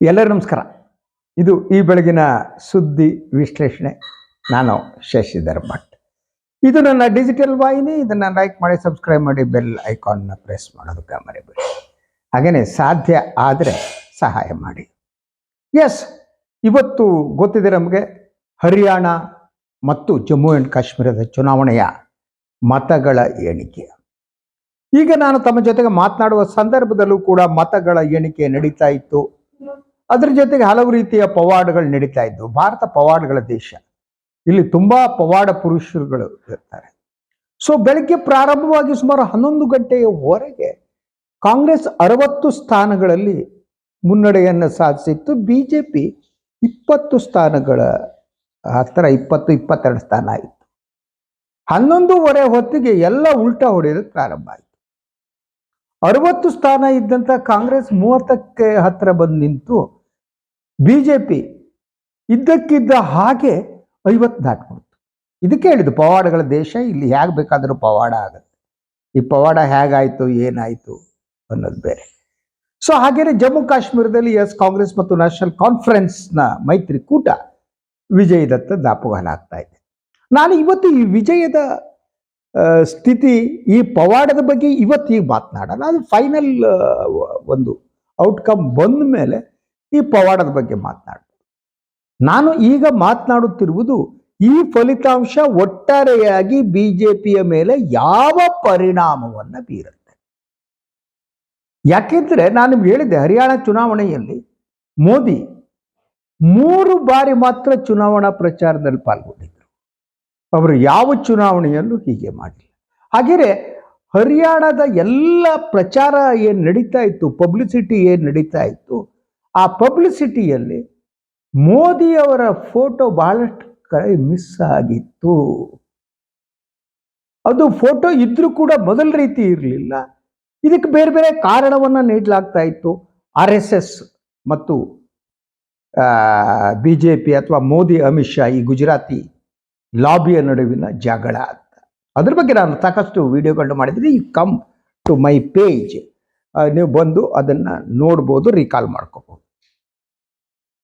ಎಲ್ಲರೂ ನಮಸ್ಕಾರ. ಇದು ಈ ಬೆಳಗಿನ ಸುದ್ದಿ ವಿಶ್ಲೇಷಣೆ. ನಾನು ಶಶಿಧರ್ ಭಟ್. ಇದು ನನ್ನ ಡಿಜಿಟಲ್ ವಾಹಿನಿ. ಇದನ್ನು ಲೈಕ್ ಮಾಡಿ ಸಬ್ಸ್ಕ್ರೈಬ್ ಮಾಡಿ ಬೆಲ್ ಐಕಾನ್ನ ಪ್ರೆಸ್ ಮಾಡೋದಕ್ಕೆ ಮರಿಬೇಡಿ ಹಾಗೆಯೇ ಸಾಧ್ಯ ಆದರೆ ಸಹಾಯ ಮಾಡಿ. ಎಸ್ ಇವತ್ತು ಗೊತ್ತಿದೆ ನಮಗೆ ಹರಿಯಾಣ ಮತ್ತು ಜಮ್ಮು ಆ್ಯಂಡ್ ಕಾಶ್ಮೀರದ ಚುನಾವಣೆಯ ಮತಗಳ ಎಣಿಕೆ. ಈಗ ನಾನು ತಮ್ಮ ಜೊತೆಗೆ ಮಾತನಾಡುವ ಸಂದರ್ಭದಲ್ಲೂ ಕೂಡ ಮತಗಳ ಎಣಿಕೆ ನಡೀತಾ ಇತ್ತು. ಅದ್ರ ಜೊತೆಗೆ ಹಲವು ರೀತಿಯ ಪವಾಡಗಳು ನಡೀತಾ ಇದ್ವು. ಭಾರತ ಪವಾಡಗಳ ದೇಶ. ಇಲ್ಲಿ ತುಂಬಾ ಪವಾಡ ಪುರುಷರುಗಳು ಇರ್ತಾರೆ. ಸೊ ಬೆಳಗ್ಗೆ ಪ್ರಾರಂಭವಾಗಿ ಸುಮಾರು ಹನ್ನೊಂದು ಗಂಟೆಯವರೆಗೆ ಕಾಂಗ್ರೆಸ್ ಅರವತ್ತು ಸ್ಥಾನಗಳಲ್ಲಿ ಮುನ್ನಡೆಯನ್ನು ಸಾಧಿಸಿತ್ತು. ಬಿಜೆಪಿ ಇಪ್ಪತ್ತು ಸ್ಥಾನಗಳ ಹತ್ತಿರ ಇಪ್ಪತ್ತು, ಇಪ್ಪತ್ತೆರಡು ಸ್ಥಾನ ಆಯಿತು. ಹನ್ನೊಂದೂವರೆ ಹೊತ್ತಿಗೆ ಎಲ್ಲ ಉಲ್ಟಾ ಹೊಡೆಯೋದಕ್ಕೆ ಪ್ರಾರಂಭ ಆಯಿತು. ಅರವತ್ತು ಸ್ಥಾನ ಇದ್ದಂಥ ಕಾಂಗ್ರೆಸ್ ಮೂವತ್ತಕ್ಕೆ ಹತ್ತಿರ ಬಂದು ನಿಂತು ಬಿಜೆಪಿ ಇದ್ದಕ್ಕಿದ್ದ ಹಾಗೆ ಐವತ್ತು ದಾಟ್ಬಿಡ್ತು ಇದಕ್ಕೆ ಹೇಳಿದ್ದು ಪವಾಡಗಳ ದೇಶ ಇಲ್ಲಿ ಹೇಗೆ ಬೇಕಾದರೂ ಪವಾಡ ಆಗುತ್ತೆ. ಈ ಪವಾಡ ಹೇಗಾಯಿತು ಏನಾಯಿತು ಅನ್ನೋದು ಬೇರೆ. ಸೊ ಹಾಗೇನೆ ಜಮ್ಮು ಕಾಶ್ಮೀರದಲ್ಲಿ ಎಸ್ ಕಾಂಗ್ರೆಸ್ ಮತ್ತು ನ್ಯಾಷನಲ್ ಕಾನ್ಫರೆನ್ಸ್ನ ಮೈತ್ರಿಕೂಟ ವಿಜಯದತ್ತ ದಾಪುಗಾಲಾಗ್ತಾ ಇದೆ. ನಾನು ಇವತ್ತು ಈ ವಿಜಯದ ಸ್ಥಿತಿ, ಈ ಪವಾಡದ ಬಗ್ಗೆ ಇವತ್ತೀಗ ಮಾತನಾಡೋಣ ಅದು ಫೈನಲ್ ಒಂದು ಔಟ್ಕಮ್ ಬಂದ ಮೇಲೆ ಈ ಪವಾಡದ ಬಗ್ಗೆ ಮಾತನಾಡ ನಾನು ಈಗ ಮಾತನಾಡುತ್ತಿರುವುದು ಈ ಫಲಿತಾಂಶ ಒಟ್ಟಾರೆಯಾಗಿ ಬಿಜೆಪಿಯ ಮೇಲೆ ಯಾವ ಪರಿಣಾಮವನ್ನ ಬೀರುತ್ತೆ. ಯಾಕೆಂದ್ರೆ ನಾನು ನಿಮ್ಗೆ ಹೇಳಿದ್ದೆ, ಹರಿಯಾಣ ಚುನಾವಣೆಯಲ್ಲಿ ಮೋದಿ ಮೂರು ಬಾರಿ ಮಾತ್ರ ಚುನಾವಣಾ ಪ್ರಚಾರದಲ್ಲಿ ಪಾಲ್ಗೊಂಡಿದ್ದರು ಅವರು ಯಾವ ಚುನಾವಣೆಯಲ್ಲೂ ಹೀಗೆ ಮಾಡಿಲ್ಲ. ಹಾಗೆಯೇ ಹರಿಯಾಣದ ಎಲ್ಲ ಪ್ರಚಾರ ಏನು ನಡೀತಾ ಇತ್ತು, ಪಬ್ಲಿಸಿಟಿ ಏನು ನಡೀತಾ ಇತ್ತು ಆ ಪಬ್ಲಿಸಿಟಿಯಲ್ಲಿ ಮೋದಿಯವರ ಫೋಟೋ ಬಹಳಷ್ಟು ಕಡೆ ಮಿಸ್ ಆಗಿತ್ತು. ಅದು ಫೋಟೋ ಇದ್ರೂ ಕೂಡ ಮೊದಲ ರೀತಿ ಇರಲಿಲ್ಲ. ಇದಕ್ಕೆ ಬೇರೆ ಬೇರೆ ಕಾರಣವನ್ನು ನೀಡಲಾಗ್ತಾ ಇತ್ತು. ಆರ್ ಎಸ್ ಎಸ್ ಮತ್ತು ಬಿ ಜೆ ಪಿ ಅಥವಾ ಮೋದಿ, ಅಮಿತ್ ಶಾ ಈ ಗುಜರಾತಿ ಲಾಬಿಯ ನಡುವಿನ ಜಗಳ ಅಂತ. ಅದ್ರ ಬಗ್ಗೆ ನಾನು ಸಾಕಷ್ಟು ವಿಡಿಯೋಗಳನ್ನ ಮಾಡಿದ್ರೆ ಈ ಕಮ್ ಟು ಮೈ ಪೇಜ್ ನೀವು ಬಂದು ಅದನ್ನು ನೋಡ್ಬೋದು ರಿಕಾಲ್ ಮಾಡ್ಕೋಬಹುದು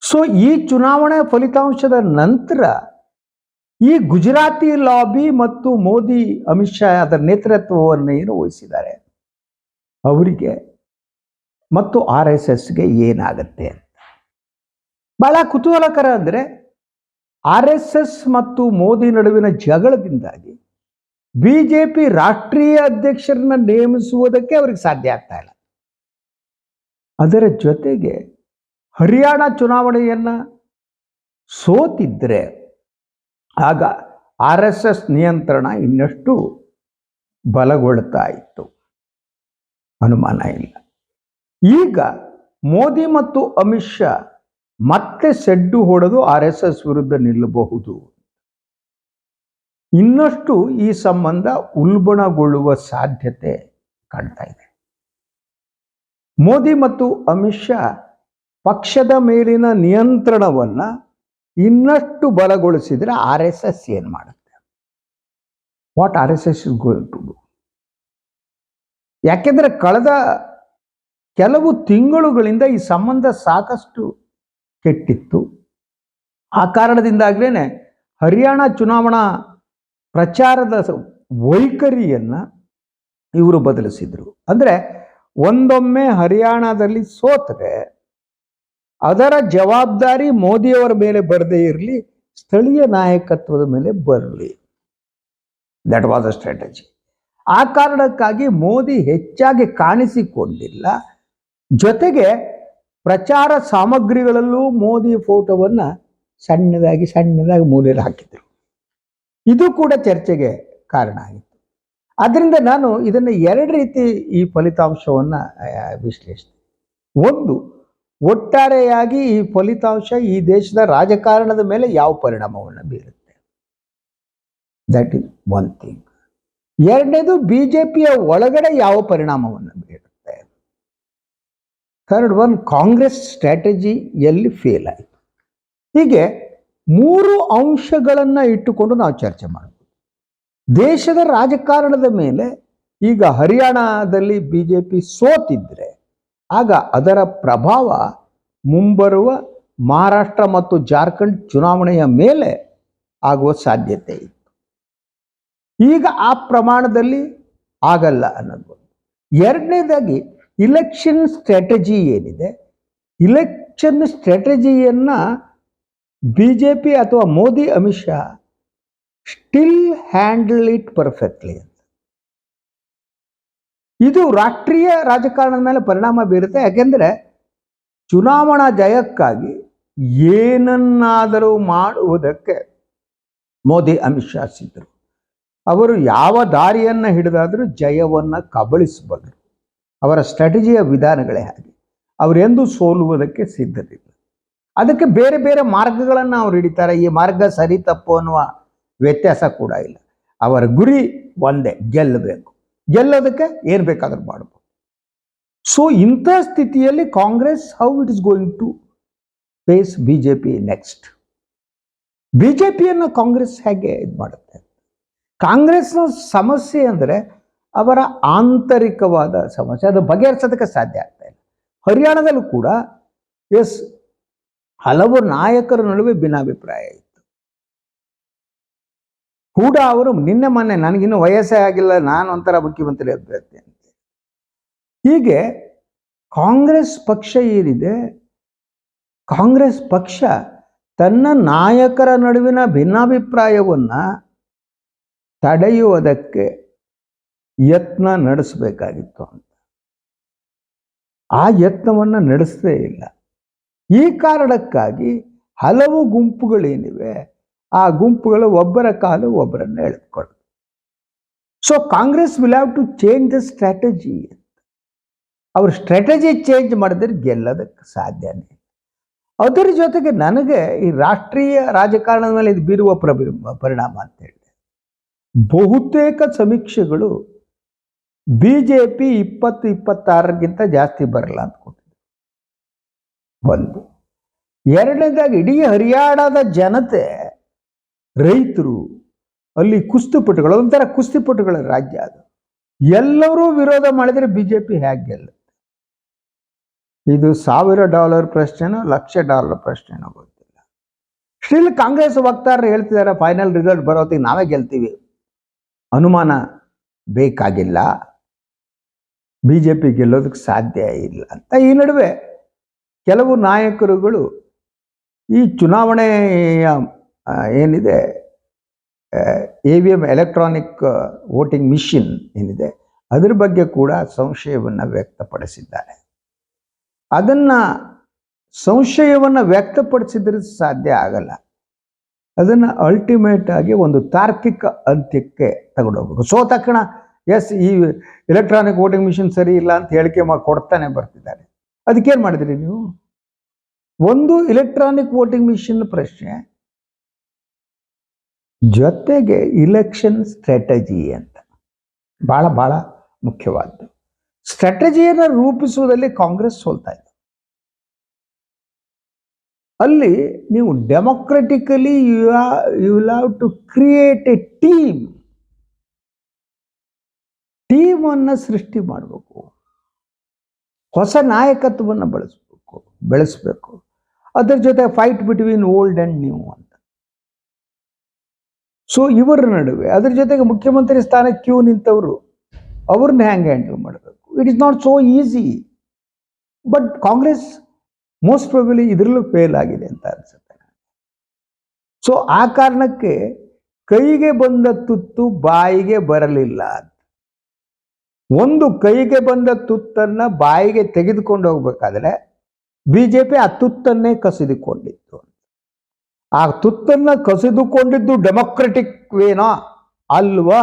ಸೊ ಈ ಚುನಾವಣೆ ಫಲಿತಾಂಶದ ನಂತರ ಈ ಗುಜರಾತಿ ಲಾಬಿ ಮತ್ತು ಮೋದಿ, ಅಮಿತ್ ಶಾ ಅದರ ನೇತೃತ್ವವನ್ನು ಏನು ವಹಿಸಿದ್ದಾರೆ? ಅವರಿಗೆ ಮತ್ತು ಆರ್ ಎಸ್ ಎಸ್ಗೆ ಏನಾಗತ್ತೆ ಅಂತ. ಬಹಳ ಕುತೂಹಲಕರ ಅಂದರೆ ಆರ್ ಎಸ್ ಎಸ್ ಮತ್ತು ಮೋದಿ ನಡುವಿನ ಜಗಳದಿಂದಾಗಿ ಬಿಜೆಪಿ ರಾಷ್ಟ್ರೀಯ ಅಧ್ಯಕ್ಷರನ್ನ ನೇಮಿಸುವುದಕ್ಕೆ ಅವ್ರಿಗೆ ಸಾಧ್ಯ ಆಗ್ತಾ ಇಲ್ಲ. ಅದರ ಜೊತೆಗೆ ಹರಿಯಾಣ ಚುನಾವಣೆಯನ್ನ ಸೋತಿದ್ರೆ ಆಗ ಆರ್ ಎಸ್ ಎಸ್ ನಿಯಂತ್ರಣ ಇನ್ನಷ್ಟು ಬಲಗೊಳ್ತಾ ಇತ್ತು. ಅನುಮಾನ ಇಲ್ಲ. ಈಗ ಮೋದಿ ಮತ್ತು ಅಮಿತ್ ಶಾ ಮತ್ತೆ ಸೆಡ್ಡು ಹೊಡೆದು ಆರ್ ಎಸ್ ಎಸ್ ವಿರುದ್ಧ ನಿಲ್ಲಬಹುದು. ಇನ್ನಷ್ಟು ಈ ಸಂಬಂಧ ಉಲ್ಬಣಗೊಳ್ಳುವ ಸಾಧ್ಯತೆ ಕಾಣ್ತಾ ಇದೆ. ಮೋದಿ ಮತ್ತು ಅಮಿತ್ ಶಾ ಪಕ್ಷದ ಮೇಲಿನ ನಿಯಂತ್ರಣವನ್ನ ಇನ್ನಷ್ಟು ಬಲಗೊಳಿಸಿದ್ರೆ ಆರ್ ಎಸ್ ಎಸ್ ಏನು ಮಾಡುತ್ತೆ? What R S S is going to do ಯಾಕೆಂದ್ರೆ ಕಳೆದ ಕೆಲವು ತಿಂಗಳುಗಳಿಂದ ಈ ಸಂಬಂಧ ಸಾಕಷ್ಟು ಕೆಟ್ಟಿತ್ತು. ಆ ಕಾರಣದಿಂದಾಗ್ಲೇ ಹರಿಯಾಣ ಚುನಾವಣಾ ಪ್ರಚಾರದ ವೈಖರಿಯನ್ನ ಇವರು ಬದಲಿಸಿದರು. ಅಂದ್ರೆ ಒಂದೊಮ್ಮೆ ಹರಿಯಾಣದಲ್ಲಿ ಸೋತರೆ ಅದರ ಜವಾಬ್ದಾರಿ ಮೋದಿಯವರ ಮೇಲೆ ಬರದೇ ಇರಲಿ, ಸ್ಥಳೀಯ ನಾಯಕತ್ವದ ಮೇಲೆ ಬರಲಿ. ದಟ್ ವಾಸ್ ಅ ಸ್ಟ್ರಾಟಜಿ ಆ ಕಾರಣಕ್ಕಾಗಿ ಮೋದಿ ಹೆಚ್ಚಾಗಿ ಕಾಣಿಸಿಕೊಂಡಿಲ್ಲ. ಜೊತೆಗೆ ಪ್ರಚಾರ ಸಾಮಗ್ರಿಗಳಲ್ಲೂ ಮೋದಿ ಫೋಟೋವನ್ನ ಸಣ್ಣದಾಗಿ ಸಣ್ಣದಾಗಿ ಮೂಲೆಯಲ್ಲಿ ಹಾಕಿದ್ರು. ಇದು ಕೂಡ ಚರ್ಚೆಗೆ ಕಾರಣ ಆಗಿತ್ತು. ಅದರಿಂದ ನಾನು ಇದನ್ನು ಎರಡು ರೀತಿ ಈ ಫಲಿತಾಂಶವನ್ನ ವಿಶ್ಲೇಷಿಸ್ತೀನಿ ಒಂದು ಒಟ್ಟಾರೆಯಾಗಿ ಈ ಫಲಿತಾಂಶ ಈ ದೇಶದ ರಾಜಕಾರಣದ ಮೇಲೆ ಯಾವ ಪರಿಣಾಮವನ್ನು ಬೀರುತ್ತೆ? ದಟ್ ಇಸ್ ಒನ್ ಥಿಂಗ್ ಎರಡನೇದು ಬಿಜೆಪಿಯ ಒಳಗಡೆ ಯಾವ ಪರಿಣಾಮವನ್ನು ಬೀರುತ್ತೆ? ಥರ್ಡ್ ಒನ್ ಕಾಂಗ್ರೆಸ್ ಸ್ಟ್ರಾಟಜಿ ಎಲ್ಲಿ ಫೇಲ್ ಆಯಿತು. ಹೀಗೆ ಮೂರು ಅಂಶಗಳನ್ನು ಇಟ್ಟುಕೊಂಡು ನಾವು ಚರ್ಚೆ ಮಾಡ್ಬೋದು. ದೇಶದ ರಾಜಕಾರಣದ ಮೇಲೆ ಈಗ ಹರಿಯಾಣದಲ್ಲಿ ಬಿಜೆಪಿ ಸೋತಿದ್ರೆ ಆಗ ಅದರ ಪ್ರಭಾವ ಮುಂಬರುವ ಮಹಾರಾಷ್ಟ್ರ ಮತ್ತು ಜಾರ್ಖಂಡ್ ಚುನಾವಣೆಯ ಮೇಲೆ ಆಗುವ ಸಾಧ್ಯತೆ ಇತ್ತು. ಈಗ ಆ ಪ್ರಮಾಣದಲ್ಲಿ ಆಗಲ್ಲ ಅನ್ನೋದು. ಎರಡನೇದಾಗಿ ಇಲೆಕ್ಷನ್ ಸ್ಟ್ರಾಟಜಿ ಏನಿದೆ? ಇಲೆಕ್ಷನ್ ಸ್ಟ್ರಾಟಜಿಯನ್ನ ಬಿ ಜೆ ಪಿ ಅಥವಾ Modi, Amit Shah still handle it perfectly ಅಂತ. ಇದು ರಾಷ್ಟ್ರೀಯ ರಾಜಕಾರಣದ ಮೇಲೆ ಪರಿಣಾಮ ಬೀರುತ್ತೆ. ಯಾಕೆಂದರೆ ಚುನಾವಣಾ ಜಯಕ್ಕಾಗಿ ಏನನ್ನಾದರೂ ಮಾಡುವುದಕ್ಕೆ ಮೋದಿ, ಅಮಿತ್ ಶಾ ಸಿದ್ಧರು. ಅವರು ಯಾವ ದಾರಿಯನ್ನು ಹಿಡಿದಾದರೂ ಜಯವನ್ನು ಕಬಳಿಸಬಲ್ಲರು. ಅವರ ಸ್ಟ್ರಾಟಜಿಯ ವಿಧಾನಗಳೇ ಹಾಗೆ. ಅವರೆಂದೂ ಸೋಲುವುದಕ್ಕೆ ಸಿದ್ಧರಿಲ್ಲ. ಅದಕ್ಕೆ ಬೇರೆ ಬೇರೆ ಮಾರ್ಗಗಳನ್ನು ಅವ್ರು ಹಿಡಿತಾರೆ. ಈ ಮಾರ್ಗ ಸರಿ ತಪ್ಪು ಅನ್ನುವ ವ್ಯತ್ಯಾಸ ಕೂಡ ಇಲ್ಲ. ಅವರ ಗುರಿ ಒಂದೇ, ಗೆಲ್ಲಬೇಕು. ಗೆಲ್ಲೋದಕ್ಕೆ ಏನು ಬೇಕಾದ್ರೂ ಮಾಡಬಹುದು ಸೊ ಇಂಥ ಸ್ಥಿತಿಯಲ್ಲಿ Congress how it is going to face B J P next B J Congress ಹೇಗೆ ಇದು ಮಾಡುತ್ತೆ? ಕಾಂಗ್ರೆಸ್ನ ಸಮಸ್ಯೆ ಅಂದರೆ ಅವರ ಆಂತರಿಕವಾದ ಸಮಸ್ಯೆ, ಅದು ಬಗೆಹರಿಸೋದಕ್ಕೆ ಸಾಧ್ಯ ಆಗ್ತಾ ಇಲ್ಲ. ಹರಿಯಾಣದಲ್ಲೂ ಕೂಡ ಎಸ್ ಹಲವು ನಾಯಕರ ನಡುವೆ ಭಿನ್ನಾಭಿಪ್ರಾಯ ಇತ್ತು ಕೂಡ ಅವರು ನಿನ್ನೆ ಮೊನ್ನೆ ನನಗಿನ್ನೂ ವಯಸ್ಸೇ ಆಗಿಲ್ಲ, ನಾನು ಒಂಥರ ಮುಖ್ಯಮಂತ್ರಿ ಅಭ್ಯರ್ಥಿ ಅಂತ. ಹೀಗೆ ಕಾಂಗ್ರೆಸ್ ಪಕ್ಷ ಏನಿದೆ, ಕಾಂಗ್ರೆಸ್ ಪಕ್ಷ ತನ್ನ ನಾಯಕರ ನಡುವಿನ ಭಿನ್ನಾಭಿಪ್ರಾಯವನ್ನು ತಡೆಯುವುದಕ್ಕೆ ಯತ್ನ ನಡೆಸಬೇಕಾಗಿತ್ತು ಅಂತ. ಆ ಯತ್ನವನ್ನು ನಡೆಸದೇ ಇಲ್ಲ. ಈ ಕಾರಣಕ್ಕಾಗಿ ಹಲವು ಗುಂಪುಗಳೇನಿವೆ ಆ ಗುಂಪುಗಳು ಒಬ್ಬರ ಕಾಲು ಒಬ್ಬರನ್ನು ಎಳೆದುಕೊಳ್ಳೋದು so Congress will have to change the strategy ಅವ್ರ ಸ್ಟ್ರಾಟಜಿ ಚೇಂಜ್ ಮಾಡಿದ್ರೆ ಗೆಲ್ಲೋದಕ್ಕೆ ಸಾಧ್ಯನೇ ಅದರ ಜೊತೆಗೆ ನನಗೆ ಈ ರಾಷ್ಟ್ರೀಯ ರಾಜಕಾರಣದ ಮೇಲೆ ಇದು ಬೀರುವ ಪ್ರಭಿ, ಪರಿಣಾಮ ಅಂತ ಹೇಳಿದೆ ಬಹುತೇಕ ಸಮೀಕ್ಷೆಗಳು ಬಿ ಜೆ ಪಿ ಇಪ್ಪತ್ತು ಇಪ್ಪತ್ತಾರಕ್ಕಿಂತ ಜಾಸ್ತಿ ಬರಲ್ಲ ಅಂತ ಕೊಟ್ಟಿದ್ರು. ಒಂದು. ಎರಡನೇದಾಗಿ ಇಡೀ ಹರಿಯಾಣದ ಜನತೆ ರೈತರು ಅಲ್ಲಿ ಕುಸ್ತಿಪಟುಗಳು ಒಂಥರ ಕುಸ್ತಿಪಟುಗಳ ರಾಜ್ಯ ಅದು. ಎಲ್ಲರೂ ವಿರೋಧ ಮಾಡಿದರೆ ಬಿ ಜೆ ಪಿ ಹೇಗೆ ಗೆಲ್ಲುತ್ತೆ? ಇದು ಸಾವಿರ ಡಾಲರ್ ಪ್ರಶ್ನೆನೋ ಲಕ್ಷ ಡಾಲರ್ ಪ್ರಶ್ನೆನೋ ಗೊತ್ತಿಲ್ಲ. ಸ್ಟಿಲ್ ಕಾಂಗ್ರೆಸ್ ವಕ್ತಾರರು ಹೇಳ್ತಿದ್ದಾರೆ ಫೈನಲ್ ರಿಸಲ್ಟ್ ಬರೋತ್ತಿಗೆ ನಾವೇ ಗೆಲ್ತೀವಿ. ಅನುಮಾನ ಬೇಕಾಗಿಲ್ಲ. ಬಿ ಜೆ ಪಿ ಗೆಲ್ಲೋದಕ್ಕೆ ಸಾಧ್ಯ ಇಲ್ಲ ಅಂತ ಈ ನಡುವೆ ಕೆಲವು ನಾಯಕರುಗಳು ಈ ಚುನಾವಣೆಯ ಏನಿದೆ? E V M electronic voting machine ಏನಿದೆ? ಅದ್ರ ಬಗ್ಗೆ ಕೂಡ ಸಂಶಯವನ್ನು ವ್ಯಕ್ತಪಡಿಸಿದ್ದಾರೆ. ಅದನ್ನು ಸಂಶಯವನ್ನು ವ್ಯಕ್ತಪಡಿಸಿದ್ರೆ ಸಾಧ್ಯ ಆಗಲ್ಲ. ಅದನ್ನು ಅಲ್ಟಿಮೇಟ್ ಆಗಿ ಒಂದು ತಾರ್ಕಿಕ ಅಂತ್ಯಕ್ಕೆ ತಗೊಂಡೋಗ್ಬೇಕು. ಸೊ ತಕ್ಷಣ ಎಸ್ ಈ ಎಲೆಕ್ಟ್ರಾನಿಕ್ ವೋಟಿಂಗ್ ಮಿಷಿನ್ ಸರಿ ಇಲ್ಲ ಅಂತ ಹೇಳಿಕೆ ಮಾಡಿ ಕೊಡ್ತಾನೆ ಬರ್ತಿದ್ದಾರೆ. ಅದಕ್ಕೇನು ಮಾಡಿದ್ರಿ ನೀವು? ಒಂದು ಎಲೆಕ್ಟ್ರಾನಿಕ್ ವೋಟಿಂಗ್ ಮಿಷಿನ್ ಪ್ರಶ್ನೆ ಜೊತೆಗೆ ಇಲೆಕ್ಷನ್ ಸ್ಟ್ರಾಟಜಿ ಅಂತ. ಭಾಳ ಭಾಳ ಮುಖ್ಯವಾದ್ದು. ಸ್ಟ್ರಾಟಜಿಯನ್ನು ರೂಪಿಸುವುದರಲ್ಲಿ ಕಾಂಗ್ರೆಸ್ ಸೋಲ್ತಾ ಇದೆ. ಅಲ್ಲಿ ನೀವು democratically you you have to create a team ಟೀಮನ್ನು ಸೃಷ್ಟಿ ಮಾಡಬೇಕು. ಹೊಸ ನಾಯಕತ್ವವನ್ನು ಬಳಸಬೇಕು, ಬೆಳೆಸಬೇಕು. ಅದರ ಜೊತೆ fight between old and new ಅಂತ. ಸೊ ಇವರ ನಡುವೆ, ಅದ್ರ ಜೊತೆಗೆ ಮುಖ್ಯಮಂತ್ರಿ ಸ್ಥಾನ ಕ್ಯೂ ನಿಂತವರು ಅವ್ರನ್ನ ಹ್ಯಾಂಗ್ ಹ್ಯಾಂಡಲ್ ಮಾಡಬೇಕು? It is not so easy but Congress most probably ಇದರಲ್ಲೂ ಫೇಲ್ ಆಗಿದೆ ಅಂತ ಅನ್ಸುತ್ತೆ. ಸೊ ಆ ಕಾರಣಕ್ಕೆ ಕೈಗೆ ಬಂದ ತುತ್ತು ಬಾಯಿಗೆ ಬರಲಿಲ್ಲ ಒಂದು ಕೈಗೆ ಬಂದ ತುತ್ತನ್ನ ಬಾಯಿಗೆ ತೆಗೆದುಕೊಂಡು ಹೋಗ್ಬೇಕಾದ್ರೆ, ಬಿಜೆಪಿ ಆ ತುತ್ತನ್ನೇ ಕಸಿದುಕೊಂಡಿತ್ತು ಆ ತುತ್ತನ್ನ ಕಸಿದುಕೊಂಡಿದ್ದು ಡೆಮೊಕ್ರೆಟಿಕ್ ವೇನಾ ಅಲ್ವಾ?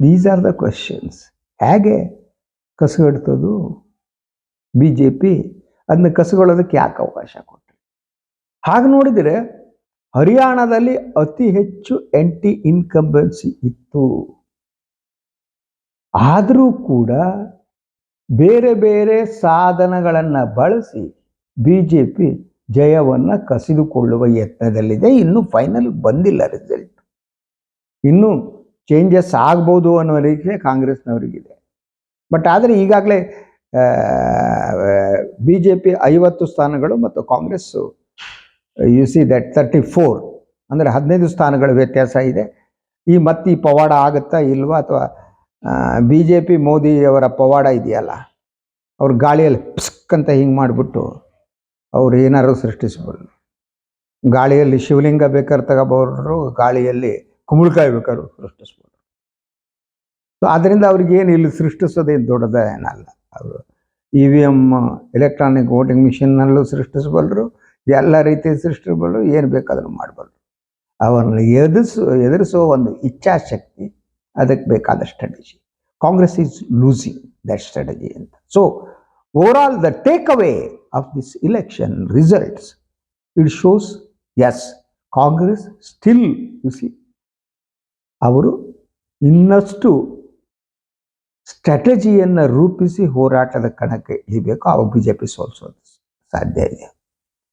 ದೀಸ್ ಆರ್ ದ ಕ್ವಶನ್ಸ್ ಹೇಗೆ ಕಸಗಡ್ತದು? ಬಿ ಜೆ ಪಿ ಅದನ್ನ ಕಸಗೊಳ್ಳೋದಕ್ಕೆ ಯಾಕೆ ಅವಕಾಶ ಕೊಟ್ಟರು ಹಾಗೆ ನೋಡಿದರೆ ಹರಿಯಾಣದಲ್ಲಿ ಅತಿ ಹೆಚ್ಚು ಎಂಟಿ ಇನ್ಕಂಬೆನ್ಸಿ ಇತ್ತು. ಆದರೂ ಕೂಡ ಬೇರೆ ಬೇರೆ ಸಾಧನಗಳನ್ನು ಬಳಸಿ ಬಿ ಜೆ ಪಿ ಜಯವನ್ನು ಕಸಿದುಕೊಳ್ಳುವ ಯತ್ನದಲ್ಲಿದೆ. ಇನ್ನೂ ಫೈನಲ್ ಬಂದಿಲ್ಲ ರಿಸಲ್ಟ್ ಇನ್ನೂ ಚೇಂಜಸ್ ಆಗ್ಬೋದು ಅನ್ನೋ ರೀತಿಯ ಕಾಂಗ್ರೆಸ್ನವರಿಗಿದೆ. ಬಟ್ ಆದರೆ ಈಗಾಗಲೇ ಬಿ ಜೆ ಪಿ ಐವತ್ತು ಸ್ಥಾನಗಳು ಮತ್ತು Congress you see that thirty four ಅಂದರೆ ಹದಿನೈದು ಸ್ಥಾನಗಳ ವ್ಯತ್ಯಾಸ ಇದೆ. ಈ ಮತ್ತೆ ಈ ಪವಾಡ ಆಗುತ್ತಾ ಇಲ್ವಾ ಅಥವಾ ಬಿ ಜೆ ಪಿ ಮೋದಿಯವರ ಪವಾಡ ಇದೆಯಲ್ಲ? ಅವ್ರ ಗಾಳಿಯಲ್ಲಿ ಪಿಸ್ಕ್ ಅಂತ ಹಿಂಗೆ ಮಾಡಿಬಿಟ್ಟು ಅವ್ರು ಏನಾರು ಸೃಷ್ಟಿಸಬಲ್ಲರು ಗಾಳಿಯಲ್ಲಿ ಶಿವಲಿಂಗ ಬೇಕಾದ್ರೆ ತಗೋಬೋರು ಗಾಳಿಯಲ್ಲಿ ಕುಂಬಳಕಾಯಿ ಬೇಕಾದ್ರು ಸೃಷ್ಟಿಸ್ಬೋದು. ಸೊ ಅದರಿಂದ ಅವ್ರಿಗೇನು ಇಲ್ಲಿ ಸೃಷ್ಟಿಸೋದೇನು ದೊಡ್ಡದೇನಲ್ಲ ಅವರು E V M electronic voting ಮಿಷಿನ್ನಲ್ಲೂ ಸೃಷ್ಟಿಸಬಲ್ಲರು ಎಲ್ಲ ರೀತಿ ಸೃಷ್ಟಿಸಬಲ್ಲರು ಏನು ಬೇಕಾದರೂ ಮಾಡಬಲ್ಲರು ಅವರನ್ನು ಎದುರಿಸು ಎದುರಿಸುವ ಒಂದು ಇಚ್ಛಾಶಕ್ತಿ, ಅದಕ್ಕೆ ಬೇಕಾದ strategy Congress is losing that strategy ಅಂತ. So over all the take away of this election results it shows as Congress still you see ಅವರು ಇನ್ನಷ್ಟು ಸ್ಟ್ರಾಟಜಿಯನ್ನು ರೂಪಿಸಿ ಹೋರಾಟದ ಕಣಕ್ಕೆ ಇಳಿಬೇಕು. ಅವಾಗ ಬಿ ಜೆ ಪಿ ಸೋಲಿಸೋದು ಸಾಧ್ಯ ಇದೆ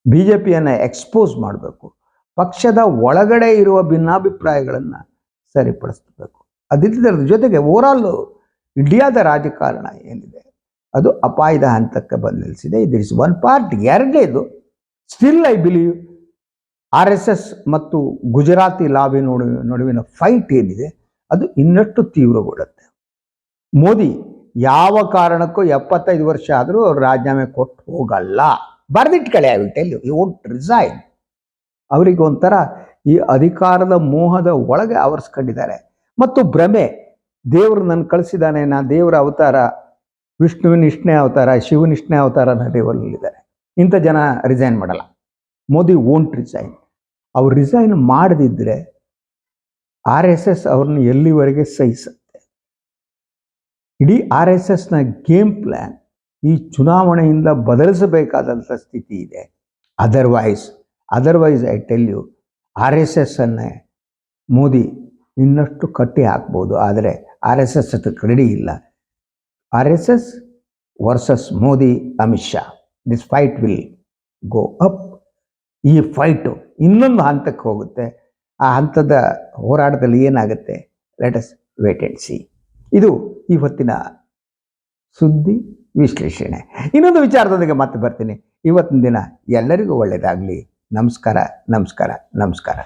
ಬಿ ಜೆ ಪಿಯನ್ನು ಎಕ್ಸ್ಪೋಸ್ ಮಾಡಬೇಕು. ಪಕ್ಷದ ಒಳಗಡೆ ಇರುವ ಭಿನ್ನಾಭಿಪ್ರಾಯಗಳನ್ನು ಸರಿಪಡಿಸಬೇಕು. ಅದಿಲ್ಲದರ ಜೊತೆಗೆ ಓವರಾಲ್ ಇಂಡಿಯಾದ ರಾಜಕಾರಣ ಏನಿದೆ? ಅದು ಅಪಾಯದ ಹಂತಕ್ಕೆ ಬಂದು ನಿಲ್ಲಿಸಿದೆ. ಇದರ್ ಇಸ್ ಒನ್ ಪಾರ್ಟ್ ಎರಡನೇದು still I believe R S S ಮತ್ತು ಗುಜರಾತಿ ಲಾಬಿ ನಡುವೆ ನಡುವಿನ ಫೈಟ್ ಏನಿದೆ, ಅದು ಇನ್ನಷ್ಟು ತೀವ್ರಗೊಳ್ಳುತ್ತೆ. ಮೋದಿ ಯಾವ ಕಾರಣಕ್ಕೂ ಎಪ್ಪತ್ತೈದು ವರ್ಷ ಆದರೂ ಅವ್ರು ರಾಜೀನಾಮೆ ಕೊಟ್ಟು ಹೋಗಲ್ಲ. ಬರೆದಿಟ್ಕಳೆ I will tell you won't resign ಅವರಿಗೆ ಒಂಥರ ಈ ಅಧಿಕಾರದ ಮೋಹದ ಒಳಗೆ ಆವರಿಸ್ಕೊಂಡಿದ್ದಾರೆ ಮತ್ತು ಭ್ರಮೆ, ದೇವರು ನನ್ನ ಕಳಿಸಿದ್ದಾನೆ ನಾ ದೇವರ ಅವತಾರ ವಿಷ್ಣುವಿನ ಇಷ್ಟನೇ ಅವತಾರ, ಶಿವನ ಇಷ್ಟನೇ ಅವತಾರ ನಡೆಯುವಲ್ಲಿದ್ದಾರೆ ಇಂಥ ಜನ ರಿಸೈನ್ ಮಾಡಲ್ಲ. ಮೋದಿ ಓಂಟ್ ರಿಸೈನ್ ಅವ್ರು ರಿಸೈನ್ ಮಾಡದಿದ್ದರೆ ಆರ್ ಎಸ್ ಎಸ್ ಅವ್ರನ್ನ ಎಲ್ಲಿವರೆಗೆ ಸಹಿಸುತ್ತೆ? ಇಡೀ ಆರ್ ಎಸ್ ಎಸ್ನ ಗೇಮ್ ಪ್ಲ್ಯಾನ್ ಈ ಚುನಾವಣೆಯಿಂದ ಬದಲಿಸಬೇಕಾದಂಥ ಸ್ಥಿತಿ ಇದೆ. Otherwise otherwise I tell you R S S ಅನ್ನೇ ಮೋದಿ ಇನ್ನಷ್ಟು ಕಟ್ಟಿ ಹಾಕ್ಬೋದು. ಆದರೆ ಆರ್ ಎಸ್ ಎಸ್ ಅದಕ್ಕೆ ರೆಡಿ ಇಲ್ಲ. R S S versus Modi Amit Shah this fight will go up ಈ ಫೈಟು ಇನ್ನೊಂದು ಹಂತಕ್ಕೆ ಹೋಗುತ್ತೆ. ಆ ಹಂತದ ಹೋರಾಟದಲ್ಲಿ ಏನಾಗುತ್ತೆ? Let us wait and see ಇದು ಇವತ್ತಿನ ಸುದ್ದಿ ವಿಶ್ಲೇಷಣೆ. ಇನ್ನೊಂದು ವಿಚಾರದೊಂದಿಗೆ ಮತ್ತೆ ಬರ್ತೀನಿ. ಇವತ್ತಿನ ದಿನ ಎಲ್ಲರಿಗೂ ಒಳ್ಳೆಯದಾಗಲಿ. ನಮಸ್ಕಾರ ನಮಸ್ಕಾರ ನಮಸ್ಕಾರ.